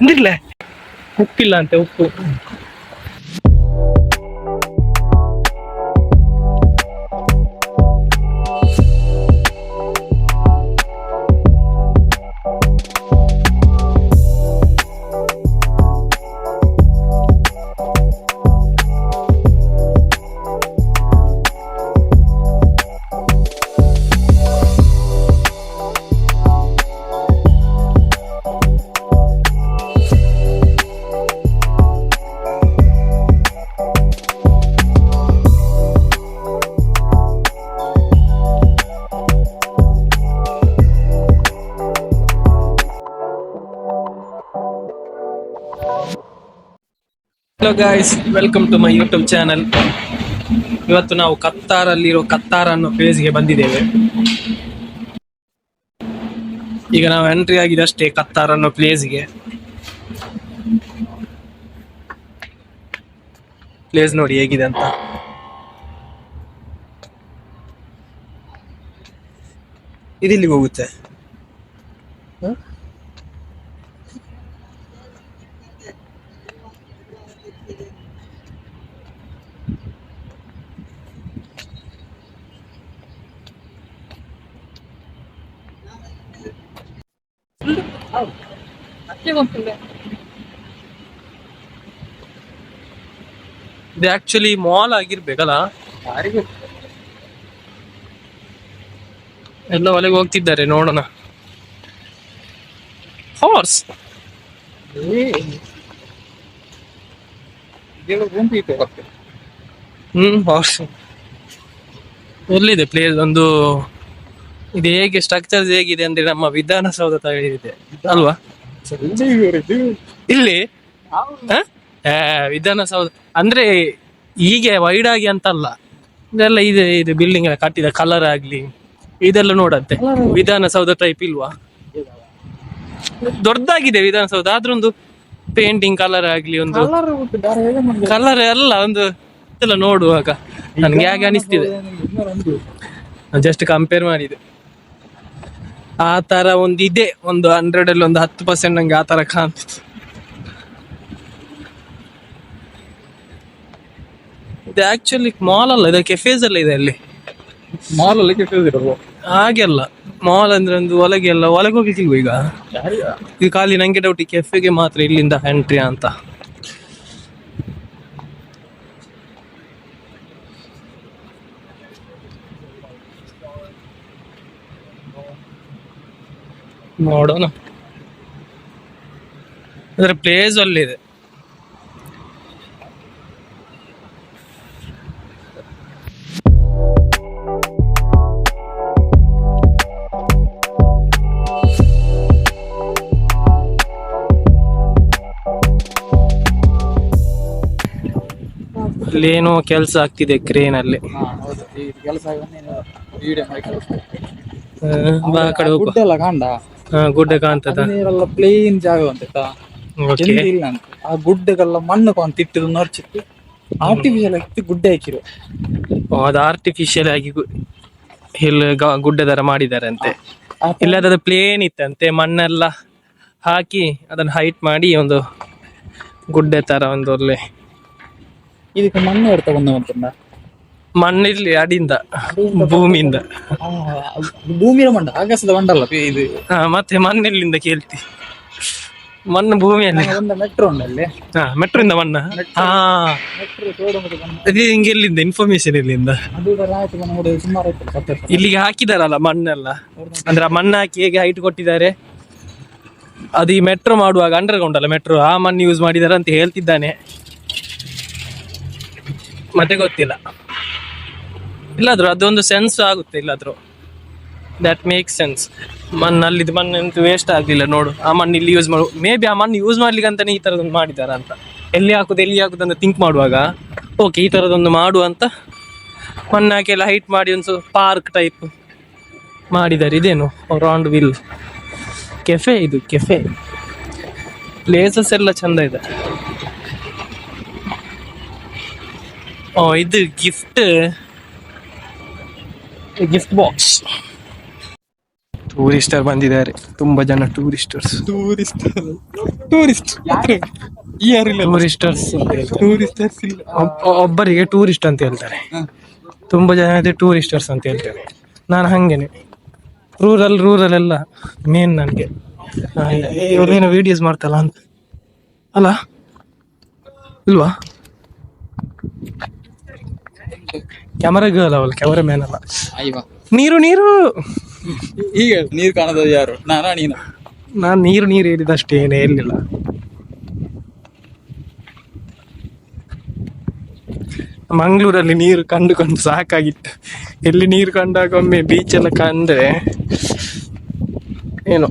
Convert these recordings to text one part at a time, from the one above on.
ಎಂದಿರ್ಲ ಉಪ್ಪಿಲ್ಲ ಅಂತೆ ಉಪ್ಪು. Hello guys welcome to my YouTube channel ಇವತ್ತು ನಾವು ಕತ್ತಾರಲ್ಲಿರೋ ಕತ್ತಾರ ಅನ್ನೋ ಪ್ಲೇಸ್ಗೆ ಬಂದಿದ್ದೇವೆ. ಈಗ ನಾವು ಎಂಟ್ರಿ ಆಗಿದೆ ಅಷ್ಟೇ ಕತ್ತಾರ್ ಅನ್ನೋ ಪ್ಲೇಸ್ಗೆ ಪ್ಲೇಸ್ ನೋಡಿ ಹೇಗಿದೆ ಅಂತ. ಇದಿಲ್ಲಿಗೆ ಹೋಗುತ್ತೆ. ಇದು ಆಕ್ಚುಲಿ ಮಾಲ್ ಆಗಿರ್ಬೇಕಲ್ಲ? ಎಲ್ಲ ಒಳಗೆ ಹೋಗ್ತಿದ್ದಾರೆ ನೋಡೋಣ. ಹಾರ್ಸ್ ಹ್ಮ್ ಹಾರ್ಸ್ ಎಲ್ಲಿದೆ ಪ್ಲೇಸ್ ಒಂದು? ಇದು ಹೇಗೆ ಸ್ಟ್ರಕ್ಚರ್ ಹೇಗಿದೆ ಅಂದ್ರೆ ನಮ್ಮ ವಿಧಾನಸೌಧ ತರ ಇದೆ ಅಲ್ವಾ? ಇಲ್ಲಿ ಹ? ಆ, ವಿಧಾನಸೌಧ. ಅಂದ್ರೆ ಹೀಗೆ ವೈಡ್ ಆಗಿ ಅಂತಲ್ಲ. ಇದೆಲ್ಲ ಇದೆ ಇದು ಬಿಲ್ಡಿಂಗ್ ಎಲ್ಲ ಕಟ್ಟಿದ ಕಲರ್ ಆಗ್ಲಿ ಇದೆಲ್ಲ ನೋಡತ್ತೆ ವಿಧಾನಸೌಧ ಟೈಪ್ ಇಲ್ವಾ? ದೊಡ್ಡದಾಗಿದೆ ವಿಧಾನಸೌಧ ಆದ್ರೊಂದು ಪೇಂಟಿಂಗ್ ಕಲರ್ ಆಗ್ಲಿ ಒಂದು ಕಲರ್ ಎಲ್ಲ ಒಂದು ಇದೆಲ್ಲ ನೋಡುವಾಗ. ನನ್ಗೆ ಹೇಗೆ ಅನಿಸ್ತಿದೆ. ಜಸ್ಟ್ ಕಂಪೇರ್ ಮಾಡಿದೆ ಆ ತರ ಒಂದು ಇದೆ ಒಂದು ಹಂಡ್ರೆಡ್ ಅಲ್ಲಿ ಒಂದು ಹತ್ತು ಪರ್ಸೆಂಟ್ ನಂಗೆ ಆ ತರ ಕಾಣ್ತಿತ್ತು. ಇದು ಆಕ್ಚುಲಿ ಮಾಲ್ ಅಲ್ಲ ಇದು ಕೆಫೇಸ್ ಎಲ್ಲ ಇದೆ ಅಲ್ಲಿ. ಮಾಲ್ ಅಲ್ಲಿ ಕೆಫೇಸ್ ಇರೋದು? ಹಾಗೆಲ್ಲ ಮಾಲ್ ಅಂದ್ರೆ ಒಂದು ಒಳಗೆ ಎಲ್ಲ ಒಳಗೆ ಹೋಗ್ಲಿಕ್ಕಿಲ್ವ ಈಗ? ಇದು ಖಾಲಿ ನಂಗೆ ಡೌಟ್ ಕೆಫೆಗೆ ಮಾತ್ರ ಇಲ್ಲಿಂದ ಎಂಟ್ರಿ ಅಂತ. ನೋಡೋಣ. ಅದ್ರ ಪ್ಲೇಸ್ ಅಲ್ಲಿದೆ. ಏನೋ ಕೆಲಸ ಆಗ್ತಿದೆ ಕ್ರೇನ್ ಅಲ್ಲಿ. ಕೆಲಸ ಗುಡ್ಡ ಕಾಣ್ತದ ನೀರೆಲ್ಲ ಪ್ಲೇನ್ ಜಾಗ ಅಂತ ಓಕೆ ಇಲ್ಲ ಅಂತ ಆ ಗುಡ್ಡಗೆಲ್ಲ ಮಣ್ಣು ಕೊಂತ ಇಟ್ಟಿದ್ದು ನೋಡ್ಚಿತ್ತು ಆರ್ಟಿಫಿಷಿಯಲ್ ಆಗಿ ಗುಡ್ಡ ಹಾಕಿರು ಅದು ಆರ್ಟಿಫಿಷಿಯಲ್ ಆಗಿ ಹಿಲ್ ಗುಡ್ಡ ತರ ಮಾಡಿದ್ದಾರೆ ಅಂತೆ ಇಲ್ಲದ ಪ್ಲೇನ್ ಇತ್ತಂತೆ. ಮಣ್ಣೆಲ್ಲ ಹಾಕಿ ಅದನ್ನ ಹೈಟ್ ಮಾಡಿ ಒಂದು ಗುಡ್ಡೆ ತರ ಒಂದು ಒಳ್ಳೆ ಇದಕ್ಕೆ ಮಣ್ಣು ಎಡ್ತಾ ಬಂದ ಮಣ್ಣಿರ್ಲಿ ಅಡಿಯಿಂದ ಭೂಮಿಯಿಂದ ಭೂಮಿಯ ಮಂಡ ಆಗಸದ ಮಂಡಲ್ಲ ಇದು. ಹಾ ಮತ್ತೆ ಮಣ್ಣೆಲ್ಲಿಂದ ಕೇಳ್ತಿ. ಮಣ್ಣು ಭೂಮಿಯಲ್ಲಿ. ಮೆಟ್ರೋ ಉಂಟಲ್ಲಿ. ಹಾ ಮೆಟ್ರಿಂದ ಮಣ್ಣ. ಹಾ. ಅದೇ ಹಿಂಗೆ ಎಲ್ಲಿಂದ ಇನ್ಫಾರ್ಮೇಶನ್ ಆಯ್ತು ಇಲ್ಲಿಗೆ ಹಾಕಿದಾರಲ್ಲ ಮಣ್ಣೆಲ್ಲ? ಅಂದ್ರೆ ಆ ಮಣ್ಣು ಹಾಕಿ ಹೇಗೆ ಹೈಟ್ ಕೊಟ್ಟಿದ್ದಾರೆ? ಅದು ಈ ಮೆಟ್ರೋ ಮಾಡುವಾಗ ಅಂಡರ್ ಗ್ರೌಂಡ್ ಅಲ್ಲ ಮೆಟ್ರೋ ಆ ಮಣ್ಣು ಯೂಸ್ ಮಾಡಿದಾರೆ ಅಂತ ಹೇಳ್ತಿದ್ದಾನೆ. ಮತ್ತೆ ಗೊತ್ತಿಲ್ಲ. ಇಲ್ಲಾದ್ರು ಅದೊಂದು ಸೆನ್ಸ್ ಆಗುತ್ತೆ ಇಲ್ಲಾದ್ರು. ದಟ್ ಮೇಕ್ ಸೆನ್ಸ್ ಮಣ್ಣು ಅಲ್ಲಿ ಮಣ್ಣು ವೇಸ್ಟ್ ಆಗಲಿಲ್ಲ ನೋಡು. ಆ ಮಣ್ಣು ಇಲ್ಲಿ ಯೂಸ್ ಮಾಡು. ಮೇ ಬಿ ಆ ಮಣ್ಣು ಯೂಸ್ ಮಾಡ್ಲಿಕ್ಕೆ ಅಂತಾನೆ ಈ ಥರದೊಂದು ಮಾಡಿದ್ದಾರೆ ಅಂತ. ಎಲ್ಲಿ ಹಾಕುದು ಎಲ್ಲಿ ಹಾಕುದು ಅಂತ ಥಿಂಕ್ ಮಾಡುವಾಗ ಓಕೆ ಈ ಥರದೊಂದು ಮಾಡು ಅಂತ ಮಣ್ಣು ಹಾಕಿ ಹೈಟ್ ಮಾಡಿ ಒಂದು ಪಾರ್ಕ್ ಟೈಪ್ ಮಾಡಿದ್ದಾರೆ ಇದೇನು? ರೌಂಡ್ ವಿಲ್ ಕೆಫೆ ಇದು ಕೆಫೆ ಪ್ಲೇಸಸ್ ಎಲ್ಲ ಚಂದ ಇದೆ. ಓ, ಇದು ಗಿಫ್ಟ್ ಗಿಫ್ಟ್ ಬಾಕ್ಸ್ ಟೂರಿಸ್ಟರ್ ಬಂದಿದ್ದಾರೆ. ತುಂಬಾ ಜನ ಟೂರಿಸ್ಟರ್ಸ್ ಟೂರಿಸ್ಟ್ ಟೂರಿಸ್ಟ್ ಯಾರಿಲ್ಲ ಟೂರಿಸ್ಟರ್ಸ್ ಟೂರಿಸ್ಟರ್ಸ್ ಇಲ್ಲ? ಒಬ್ಬರಿಗೆ ಟೂರಿಸ್ಟ್ ಅಂತ ಹೇಳ್ತಾರೆ. ತುಂಬಾ ಜನ ಇದೆ ಟೂರಿಸ್ಟರ್ಸ್ ಅಂತ ಹೇಳ್ತಾರೆ. ನಾನು ಹಂಗೇನೆ. ರೂರಲ್ ರೂರಲ್ ಎಲ್ಲ ಮೇನ್ ನನಗೆ. ಇವ್ರೇನು ವಿಡಿಯೋಸ್ ಮಾಡ್ತಲ್ಲ ಅಂತ. ಅಲ್ಲ? ಇಲ್ವಾ? ಕ್ಯಾಮರಾ ಗರ್ಲ್ ಅವಳು ಕ್ಯಾಮರಾ ಮ್ಯಾನ್ ಅಲ್ಲ. ಅಯ್ಯವ ನೀರು ನೀರು. ಈಗ ನೀರು ಕಾಣೋದು ಯಾರು? ನಾನಾ ನೀನು? ನಾನು ನೀರು ನೀರು ಹೇಳಿದಷ್ಟೇ ಏನೇ ಇರಲಿಲ್ಲ ಮಂಗಳೂರಲ್ಲಿ ನೀರು ಕಂಡು ಕಂಡು ಸಾಕಾಗಿತ್ತು. ಎಲ್ಲಿ ನೀರು ಕಂಡಾಗ ಒಮ್ಮೆ ಬೀಚ್ ಎಲ್ಲ ಕಂಡ್ರೆ ಏನು.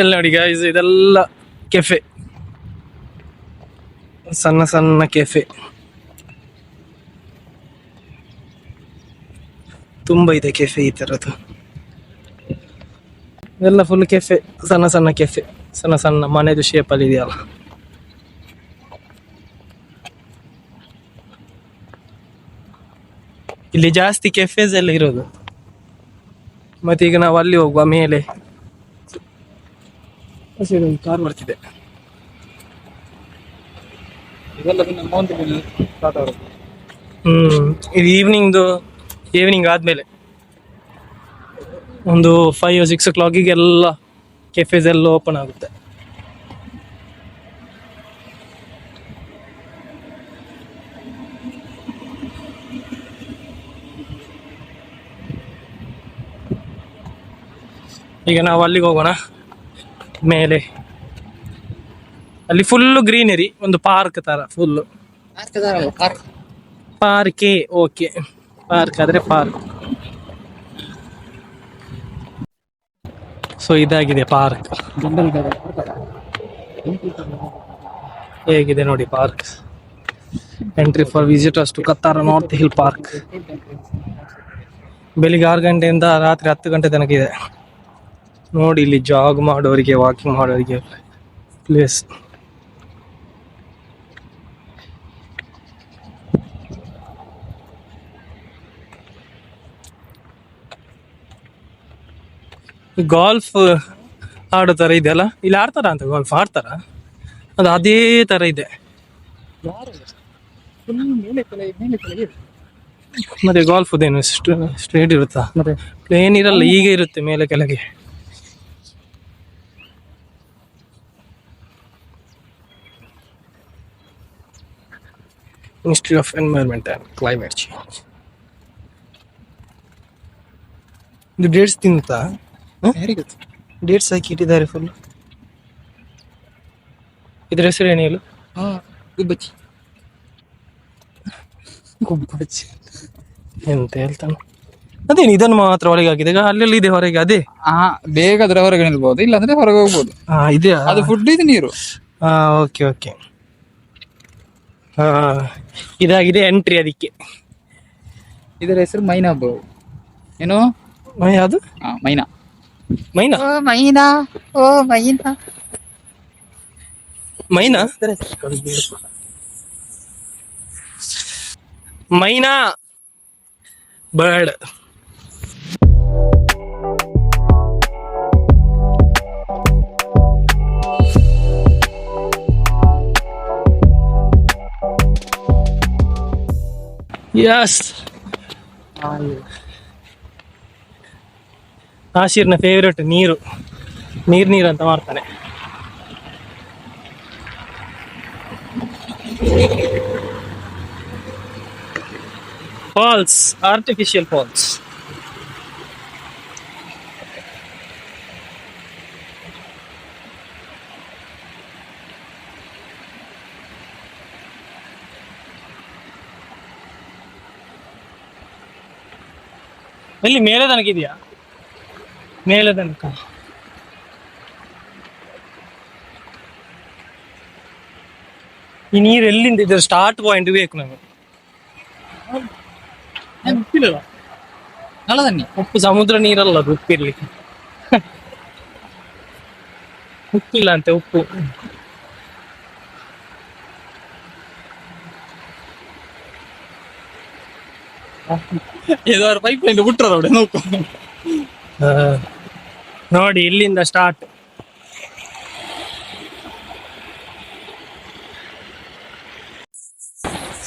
ಎಲ್ಲ ನೋಡಿ ಗೈಸ್ ಇದೆಲ್ಲ ಕೆಫೆ ಸಣ್ಣ ಸಣ್ಣ ಕೆಫೆ ತುಂಬ ಇದೆ ಕೆಫೆ ಈ ಥರದ್ದು ಎಲ್ಲ ಫುಲ್ ಕೆಫೆ ಸಣ್ಣ ಸಣ್ಣ ಕೆಫೆ ಸಣ್ಣ ಸಣ್ಣ ಮನೆದು ಶೇಪಲ್ಲಿ ಇದೆಯಲ್ಲ. ಇಲ್ಲಿ ಜಾಸ್ತಿ ಕೆಫೆಸ್ ಎಲ್ಲ ಇರೋದು. ಮತ್ತೆ ಈಗ ನಾವು ಅಲ್ಲಿ ಹೋಗುವ ಮೇಲೆ. ಕಾರ್ ಬರ್ತಿದೆ ಇದೆಲ್ಲ ನಮ್ಮ ಒಂದು ಸ್ಟಾರ್ಟ್ ಆಗುತ್ತೆ. ಹ್ಮ್ ಇದು ಈವ್ನಿಂಗ್ದು ಈವ್ನಿಂಗ್ ಆದಮೇಲೆ. ಒಂದು ಫೈವ್ ಸಿಕ್ಸ್ ಓ ಕ್ಲಾಕಿಗೆ ಎಲ್ಲ ಕೆಫೆಸ್ ಎಲ್ಲ ಓಪನ್ ಆಗುತ್ತೆ. ಈಗ ನಾವು ಅಲ್ಲಿಗೆ ಹೋಗೋಣ. ಮೇಲೆ. ಅಲ್ಲಿ ಫುಲ್ ಗ್ರೀನರಿ ಒಂದು ಪಾರ್ಕ್ ತರ ಫುಲ್ ಪಾರ್ಕೆ ಓಕೆ ಪಾರ್ಕ್ ಆದ್ರೆ ಪಾರ್ಕ್ ಸೊ ಇದಾಗಿದೆ ಪಾರ್ಕ್ ಹೇಗಿದೆ ನೋಡಿ park entry for visitors to Katara North Hill park ಬೆಳಿಗ್ಗೆ ಆರು ಗಂಟೆಯಿಂದ ರಾತ್ರಿ ಹತ್ತು ಗಂಟೆ ತನಕ ಇದೆ. ನೋಡಿ ಇಲ್ಲಿ ಜಾಗ್ ಮಾಡೋರಿಗೆ ವಾಕಿಂಗ್ ಮಾಡೋರಿಗೆ ಪ್ಲೇಸ್ ಗಾಲ್ಫ್ ಆಡೋ ಥರ ಇದೆಯಲ್ಲ ಇಲ್ಲಿ ಆಡ್ತಾರ ಅಂತ? ಗಾಲ್ಫ್ ಆಡ್ತಾರ? ಅದು ಅದೇ ತರ ಇದೆ. ಮತ್ತೆ ಗಾಲ್ಫ್ ಏನು ಸ್ಟ್ರೇಟ್ ಇರುತ್ತಾ? ಮತ್ತೆ ಪ್ಲೇನ್ ಇರಲ್ಲ ಈಗ ಇರುತ್ತೆ ಮೇಲೆ ಕೆಳಗೆ. Ministry of Environment and Climate Change. ಇದು ಡೇಟ್ಸ್ ತಿಂತಾ? ಡೇಟ್ಸ್ ಹಾಕಿ ಇಟ್ಟಿದ್ದಾರೆ ಫುಲ್ ಇದ್ರ ಹೆಸರು ಏನು ಹೇಳು? ಗುಬ್ಬಚ್ಚಿ. ಗುಬ್ಬಚ್ಚಿ. ಎಂತ ಹೇಳ್ತಾನೆ? ಅದೇನು ಇದನ್ನು ಮಾತ್ರ ಹೊರಗೆ ಹಾಕಿದೆ ಅಲ್ಲೆಲ್ಲ ಅಲ್ಲೆಲ್ಲಿ ಇದೆ ಹೊರಗೆ ಅದೇ? ಬೇಗ ಅದರ ಹೊರಗೆ ನಿಲ್ಬಹುದು ಇಲ್ಲಾಂದ್ರೆ ಹೊರಗೆ ಹೋಗ್ಬೋದು. ಹಾ ಇದೆಯಾ? ಅದು ಫುಡ್ ಇದೆ ನೀರು. ಹಾ ಓಕೆ ಓಕೆ ಹಾ ಇದಾಗಿದೆ ಎಂಟ್ರಿ ಅದಕ್ಕೆ. ಇದರ ಹೆಸರು ಮೈನಾ ಬ್ರೋ. ಏನು? ಮೈನಾ ಯಾವುದು ಹಾ ಮೈನಾ. ಮೈನಾ? ಓ ಮೈನಾ. ಓ myna. Myna? Myna. Bird. Yes ಆಶೀರ್ನ favourite ನೀರು ನೀರ್ ನೀರು ಅಂತ ಮಾಡ್ತಾನೆ. ಫಾಲ್ಸ್ ಆರ್ಟಿಫಿಷಿಯಲ್ ಫಾಲ್ಸ್ ಎಲ್ಲಿ ಮೇಲೆ ತನಕ ಇದೆಯಾ ಮೇಲೆ ತನಕ ಈ ನೀರು ಎಲ್ಲಿಂದ ಇದ್ರ ಸ್ಟಾರ್ಟ್ ಪಾಯಿಂಟ್ ಬೇಕು ನಮಗೆ ಉಪ್ಪಿಲ್ಲ ನಲ್ಲ ತಣ್ಣಿ ಉಪ್ಪು ಸಮುದ್ರ ನೀರಲ್ಲ ಅದು ಉಪ್ಪಿರ್ಲಿಕ್ಕೆ ಉಪ್ಪಿಲ್ಲ ಅಂತೆ ಏನೋ ಪೈಪ್ ಲೈನ್ ಬಿಟ್ರ ನೋಡಿ ನೋಕು. ನೋಡಿ ಇಲ್ಲಿಂದ ಸ್ಟಾರ್ಟ್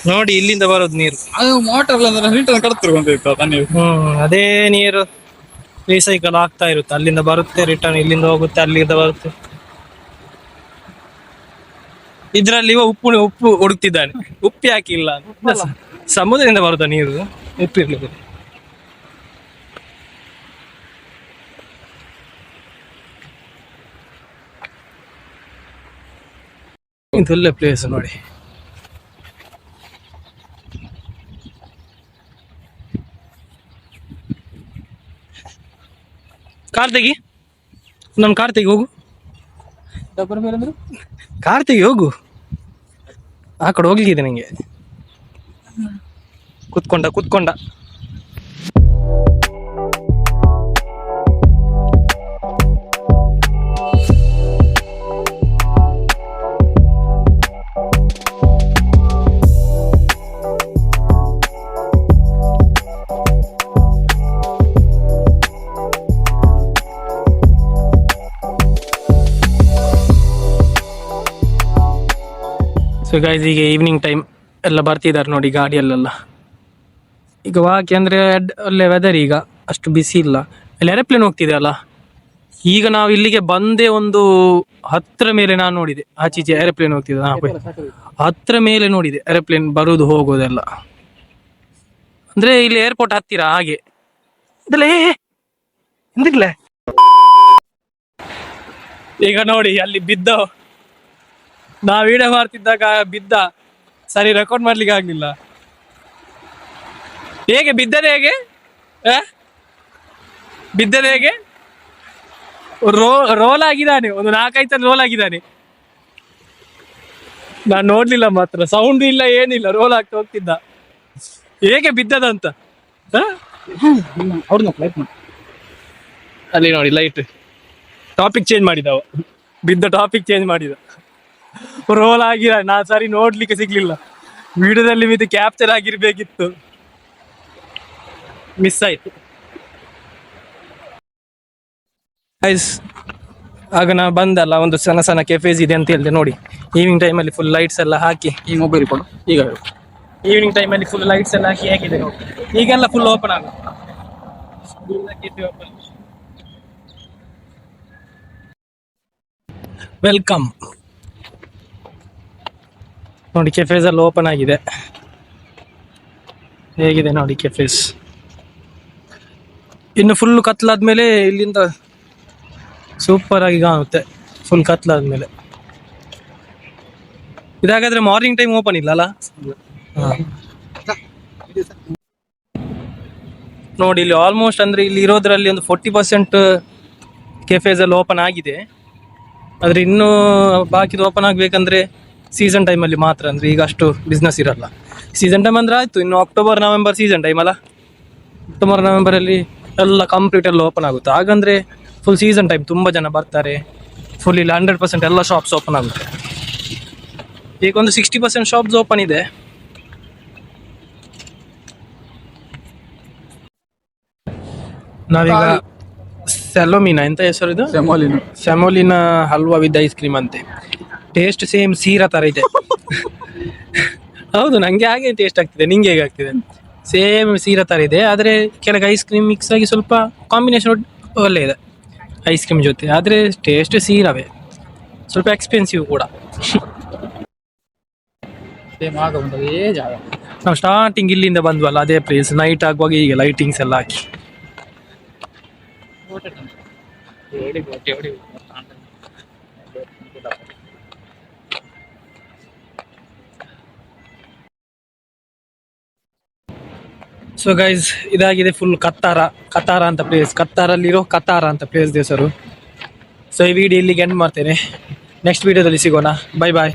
ನೋಡಿ ಇಲ್ಲಿಂದ ಬರೋದು ನೀರು. ಅದು ಮೋಟರ್ ಅಂದ್ರೆ ನೀರು ಅದೇ ನೀರು ರೀಸೈಕಲ್ ಆಗ್ತಾ ಇರುತ್ತೆ. ಅಲ್ಲಿಂದ ಬರುತ್ತೆ ರಿಟರ್ನ್ ಇಲ್ಲಿಂದ ಹೋಗುತ್ತೆ ಅಲ್ಲಿಂದ ಬರುತ್ತೆ. ಇದ್ರಲ್ಲಿ ಉಪ್ಪು ಉಪ್ಪು ಹುಡುಕ್ತಿದ್ದಾನೆ ಉಪ್ಪು ಹಾಕಿಲ್ಲ. ಸಮುದ್ರದಿಂದ ಬರುತ್ತಾ ನೀರು? ಉಪ್ಪು ಇರ್ಲಿಕ್ಕೆ ಇದೊಳ್ಳೆ ಪ್ಲೇಸ್ ನೋಡಿ ಕಾರ್ ತೆಗಿ ನಮ್ಮ ಕಾರ್ ತೆಗಿ ಹೋಗು. ಡಬ್ಬರ್ ಮೇಲೆ ಅಂದ್ರೆ? ಕಾರ್ ತೆಗಿ ಹೋಗು. ಆ ಕಡೆ ಹೋಗ್ಲಿಕ್ಕಿದೆ ನಂಗೆ. ಕುತ್ಕೊಂಡ ಕುತ್ಕೊಂಡ. ಸೊ ಗೈಸ್ ಈಗ ಈವ್ನಿಂಗ್ ಟೈಮ್ ಎಲ್ಲ ಬರ್ತಿದ್ದಾರೆ ನೋಡಿ ಗಾಡಿಯಲ್ಲೆಲ್ಲ. ಈಗ ವಾಕಿ ಅಂದರೆ ಒಳ್ಳೆ ವೆದರ್ ಈಗ ಅಷ್ಟು ಬಿಸಿ ಇಲ್ಲ. ಅಲ್ಲಿ ಏರೋಪ್ಲೇನ್ ಹೋಗ್ತಿದೆ ಅಲ್ಲ ಈಗ ನಾವು ಇಲ್ಲಿಗೆ ಬಂದೇ ಒಂದು ಹತ್ತರ ಮೇಲೆ ನಾನು ನೋಡಿದೆ. ಆಚೀಚೆ ಏರೋಪ್ಲೇನ್ ಹೋಗ್ತಿದೆ. ಹತ್ರ ಮೇಲೆ ನೋಡಿದೆ ಏರೋಪ್ಲೇನ್ ಬರುದು ಹೋಗೋದೆಲ್ಲ. ಅಂದ್ರೆ ಇಲ್ಲಿ ಏರ್ಪೋರ್ಟ್ ಹತ್ತಿರ, ಹಾಗೆ. ಇದಲ್ಲೇ ಈಗ ನೋಡಿ, ಅಲ್ಲಿ ಬಿದ್ದ. ನಾ ವಿಡಿಯೋ ಮಾಡ್ತಿದ್ದಾಗ ಬಿದ್ದ. ಸರಿ ರೆಕಾರ್ಡ್ ಮಾಡ್ಲಿಕ್ಕೆ ಆಗ್ಲಿಲ್ಲ. ಹೇಗೆ ಬಿದ್ದದೆ ಹೇಗೆ? ಬಿದ್ದದೆ ಹೇಗೆ? ರೋ ರೋಲ್ ಆಗಿದ್ದಾನೆ ಒಂದು ನಾಲ್ಕೈದು ರೋಲ್ ಆಗಿದ್ದಾನೆ. ನಾನು ನೋಡ್ಲಿಲ್ಲ ಮಾತ್ರ ಸೌಂಡ್ ಇಲ್ಲ ಏನಿಲ್ಲ ರೋಲ್ ಆಗ್ತಾ ಹೋಗ್ತಿದ್ದ. ಹೇಗೆ ಬಿದ್ದದಂತ? ಅಲ್ಲಿ ನೋಡಿ ಲೈಟ್ ಟಾಪಿಕ್ ಚೇಂಜ್ ಮಾಡಿದ ಅವ ಬಿದ್ದ ಟಾಪಿಕ್ ಚೇಂಜ್ ಮಾಡಿದ. ರೋಲ್ ಆಗಿರ ನಾ ಸರಿ ನೋಡ್ಲಿಕ್ಕೆ ಸಿಗ್ಲಿಲ್ಲ. ವಿಡಿಯೋದಲ್ಲಿ ಮಿತಿ ಕ್ಯಾಪ್ಚರ್ ಆಗಿರ್ಬೇಕಿತ್ತು. ಮಿಸ್ ಆಯ್ತು ಐಸ್ ಆಗ ನಾ ಬಂದಲ್ಲ, ಒಂದು ಸಣ್ಣ ಸಣ್ಣ ಕೆಫೇಸ್ ಇದೆ ಅಂತ ಹೇಳಿದೆ ನೋಡಿ. ಈವ್ನಿಂಗ್ ಟೈಮಲ್ಲಿ ಫುಲ್ ಲೈಟ್ಸ್ ಎಲ್ಲ ಹಾಕಿ, ಈ ಮೊಬೈಲ್ ಕೊಡು ಈಗ ಈವ್ನಿಂಗ್ ಟೈಮಲ್ಲಿ ಫುಲ್ ಲೈಟ್ಸ್ ಎಲ್ಲ ಹಾಕಿ ಹೇಗಿದೆ ನೋಡಿ. ಈಗೆಲ್ಲ ಫುಲ್ ಓಪನ್ ಆಗುತ್ತೆ ವೆಲ್ಕಮ್ ನೋಡಿ ಕೆಫೇಸ್ ಎಲ್ಲ ಓಪನ್ ಆಗಿದೆ. ಹೇಗಿದೆ ನೋಡಿ ಕೆಫೇಸ್ ಇನ್ನು ಫುಲ್ ಕತ್ಲಾದ್ಮೇಲೆ ಇಲ್ಲಿಂದ ಸೂಪರ್ ಆಗಿ ಕಾಣುತ್ತೆ. ಫುಲ್ ಕತ್ಲಾದ್ಮೇಲೆ. ಇದಾಗಾದ್ರೆ ಮಾರ್ನಿಂಗ್ ಟೈಮ್ ಓಪನ್ ಇಲ್ಲ ಅಲ್ಲ. ನೋಡಿ, ಇಲ್ಲಿ ಆಲ್ಮೋಸ್ಟ್ ಅಂದ್ರೆ ಇಲ್ಲಿ ಇರೋದ್ರಲ್ಲಿ ಒಂದು ಫೋರ್ಟಿ ಪರ್ಸೆಂಟ್ ಕೆಫೇಸ್ ಅಲ್ಲಿ ಓಪನ್ ಆಗಿದೆ. ಆದ್ರೆ ಇನ್ನೂ ಬಾಕಿದು ಓಪನ್ ಆಗ್ಬೇಕಂದ್ರೆ ಸೀಸನ್ ಟೈಮಲ್ಲಿ ಮಾತ್ರ ಅಂದ್ರೆ ಈಗ ಅಷ್ಟು ಬಿಸ್ನೆಸ್ ಇರಲ್ಲ. ಸೀಸನ್ ಟೈಮ್ ಅಂದ್ರೆ ಆಯ್ತು, ಇನ್ನು ಅಕ್ಟೋಬರ್ ನವೆಂಬರ್ ಸೀಸನ್ ಟೈಮ್ ಅಲ್ಲ? ಅಕ್ಟೋಬರ್ ನವೆಂಬರ್ ಅಲ್ಲಿ ಎಲ್ಲ ಕಂಪ್ಲೀಟ್ ಎಲ್ಲ ಓಪನ್ ಆಗುತ್ತೆ. ಹಾಗಂದ್ರೆ ಫುಲ್ ಸೀಸನ್ ಟೈಮ್ ತುಂಬಾ ಜನ ಬರ್ತಾರೆ. ಫುಲ್ ಇಲ್ಲಿ ಹಂಡ್ರೆಡ್ ಪರ್ಸೆಂಟ್ ಎಲ್ಲ ಶಾಪ್ಸ್ ಓಪನ್ ಆಗುತ್ತೆ. ಈಗ ಒಂದು ಸಿಕ್ಸ್ಟಿ ಪರ್ಸೆಂಟ್ ಶಾಪ್ಸ್ ಓಪನ್ ಇದೆ. ನಾವೀಗ ಸೆಲೋಮಿನ ಎಂತ ಹೆಸರು ಇದು? Semolina semolina halwa with ice cream ಅಂತೆ. ಟೇಸ್ಟ್ ಸೇಮ್ ಸೀರಾ ತರ ಇದೆ. ಹೌದು ನಂಗೆ ಹಾಗೆ ಟೇಸ್ಟ್ ಆಗ್ತಿದೆ. ನಿಂಗೆ ಹೇಗೆ ಆಗ್ತಿದೆ ಸೇಮ್ ಸೀರಾ ಥರ ಇದೆ ಆದರೆ ಕೆಳಗೆ ಐಸ್ ಕ್ರೀಮ್ ಮಿಕ್ಸ್ ಆಗಿ ಸ್ವಲ್ಪ ಕಾಂಬಿನೇಷನ್ ಒಳ್ಳೆ ಇದೆ ಐಸ್ ಕ್ರೀಮ್ ಜೊತೆ. ಆದರೆ ಟೇಸ್ಟ್ ಸೀರವೇ ಸ್ವಲ್ಪ ಎಕ್ಸ್ಪೆನ್ಸಿವ್ ಕೂಡ. ಸೇಮ್ ಆಗ ಜಾಗ. ನಾವು ಸ್ಟಾರ್ಟಿಂಗ್ ಇಲ್ಲಿಂದ ಬಂದ್ವಲ್ಲ ಅದೇ ಪ್ಲೇಸ್ ನೈಟ್ ಆಗುವಾಗ ಈಗ ಲೈಟಿಂಗ್ಸ್ ಎಲ್ಲ ಹಾಕಿ. ಸೊ ಗೈಸ್ ಇದಾಗಿದೆ ಫುಲ್ ಕತ್ತಾರ ಕತಾರ ಅಂತ ಪ್ಲೇಸ್ ಕತ್ತಾರಲ್ಲಿರೋ ಕತಾರ ಅಂತ ಪ್ಲೇಸ್ ಹೆಸರು ಸೊ ಈ ವಿಡಿಯೋ ಇಲ್ಲಿಗೆ ಎಂಡ್ ಮಾಡ್ತೇನೆ. ನೆಕ್ಸ್ಟ್ ವಿಡಿಯೋದಲ್ಲಿ ಸಿಗೋಣ. Bye bye